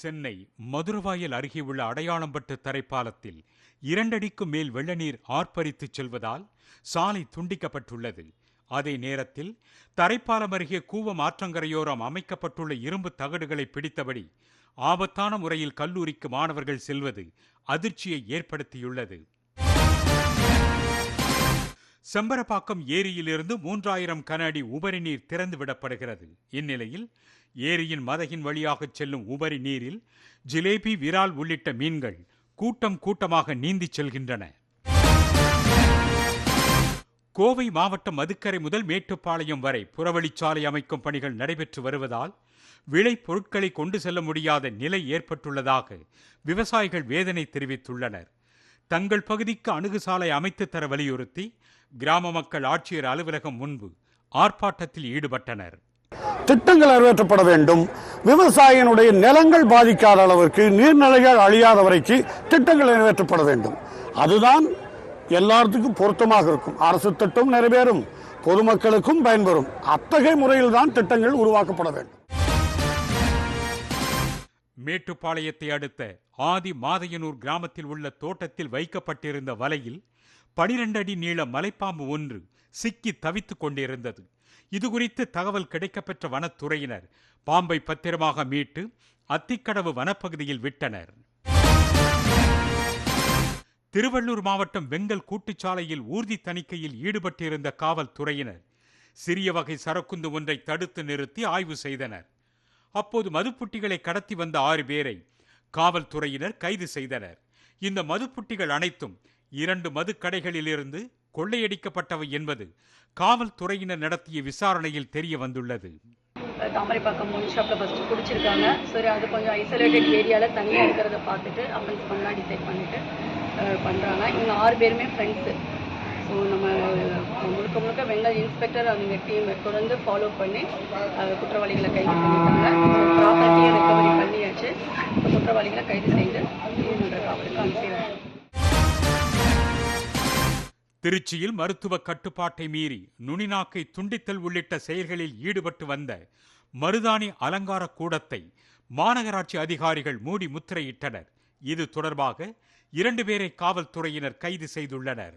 சென்னை மதுரவாயல் அருகே உள்ள அடையாளம்பட்டு தரைப்பாலத்தில் இரண்டடிக்கும் மேல் வெள்ளநீர் ஆர்ப்பரித்து செல்வதால் சாலை துண்டிக்கப்பட்டுள்ளது. அதே நேரத்தில் தரைப்பாலம் அருகே கூவம் ஆற்றங்கரையோரம் அமைக்கப்பட்டுள்ள இரும்பு தகடுகளை பிடித்தபடி ஆபத்தான முறையில் கல்லூரிக்கு மாணவர்கள் செல்வது அதிர்ச்சியை ஏற்படுத்தியுள்ளது. செம்பரப்பாக்கம் ஏரியிலிருந்து மூன்றாயிரம் கன அடி உபரி நீர் திறந்து விடப்படுகிறது. இந்நிலையில் ஏரியின் மதகின் வழியாக செல்லும் உபரி நீரில் ஜிலேபி விரால் உள்ளிட்ட மீன்கள் கூட்டம் கூட்டமாக நீந்திச் செல்கின்றன. கோவை மாவட்டம் மதுக்கரை முதல் மேட்டுப்பாளையம் வரை புறவழிச்சாலை அமைக்கும் பணிகள் நடைபெற்று வருவதால் விளை பொருட்களை கொண்டு செல்ல முடியாத நிலை ஏற்பட்டுள்ளதாக விவசாயிகள் வேதனை தெரிவித்துள்ளனர். தங்கள் பகுதிக்கு அணுகுசாலை அமைத்து தர வலியுறுத்தி கிராம மக்கள் ஆட்சியர் அலுவலகம் முன்பு ஆர்ப்பாட்டத்தில் ஈடுபட்டனர். திட்டங்கள் நிறைவேற்றப்பட வேண்டும். விவசாயினுடைய நிலங்கள் பாதிக்காத அளவிற்கு நீர்நிலைகள் அழியாத வரைக்கு திட்டங்கள் நிறைவேற்றப்பட வேண்டும். அதுதான் எல்லாத்துக்கும் பொருத்தமாக இருக்கும். அரசு திட்டம் நிறைவேறும். பொதுமக்களுக்கும் பயன்பெறும். அத்தகைய முறையில் தான் திட்டங்கள் உருவாக்கப்பட வேண்டும். மேட்டுப்பாளையத்தை அடுத்த ஆதி மாதையனூர் கிராமத்தில் உள்ள தோட்டத்தில் வைக்கப்பட்டிருந்த வலையில் பனிரெண்டு அடி நீள மலைப்பாம்பு ஒன்று சிக்கி தவித்துக் கொண்டிருந்தது. இதுகுறித்து தகவல் கிடைக்கப்பெற்ற வனத்துறையினர் பாம்பை பத்திரமாக மீட்டு அத்திக்கடவு வனப்பகுதியில் விட்டனர். திருவள்ளூர் மாவட்டம் வெங்கல் கூட்டுச்சாலையில் ஊர்தி தணிக்கையில் ஈடுபட்டிருந்த காவல்துறையினர் சிறிய வகை சரக்குந்து ஒன்றை தடுத்து நிறுத்தி ஆய்வு செய்தனர். அப்போது மதுப்புட்டிகளை கடத்தி வந்த ஆறு பேரை காவல்துறையினர் கைது செய்தனர். இந்த மதுப்புட்டிகள் அனைத்தும் இரண்டு மதுக்கடைகளிலிருந்து கொள்ளையடிக்கப்பட்டவை என்பது காவல்துறையினர் நடத்திய விசாரணையில் தெரிய வந்துள்ளது. தாமரைப்பாக்கம் ஒன் ஷாப்பில் ஃபஸ்ட்டு குடிச்சிருக்காங்க. சரி அது கொஞ்சம் ஐசோலேட்டட் ஏரியாவில் தனியாக இருக்கிறத பார்த்துட்டு அஃபென்ஸ் பண்ணலாம் டிசைட் பண்ணிட்டு பண்ணுறாங்க இவங்க ஆறு பேருமே ஃப்ரெண்ட்ஸு நம்ம முழுக்க முழுக்க வெங்கல் இன்ஸ்பெக்டர் அவங்க டீம் தொடர்ந்து ஃபாலோ பண்ணி குற்றவாளிகளை கைது பண்ணிட்டாங்க. ப்ராப்பர்ட்டியை ரெக்கவரி பண்ணியாச்சு. குற்றவாளிகளை கைது செய்து நீதிமன்ற காவலுக்கு அனுப்பிடுறாங்க. திருச்சியில் மருத்துவ கட்டுப்பாட்டை மீறி நுனிநாக்கை துண்டித்தல் உள்ளிட்ட செயல்களில் ஈடுபட்டு வந்த மருதாணி அலங்கார கூடத்தை மாநகராட்சி அதிகாரிகள் மூடி முத்திரையிட்டனர். இது தொடர்பாக இரண்டு பேரை காவல்துறையினர் கைது செய்துள்ளனர்.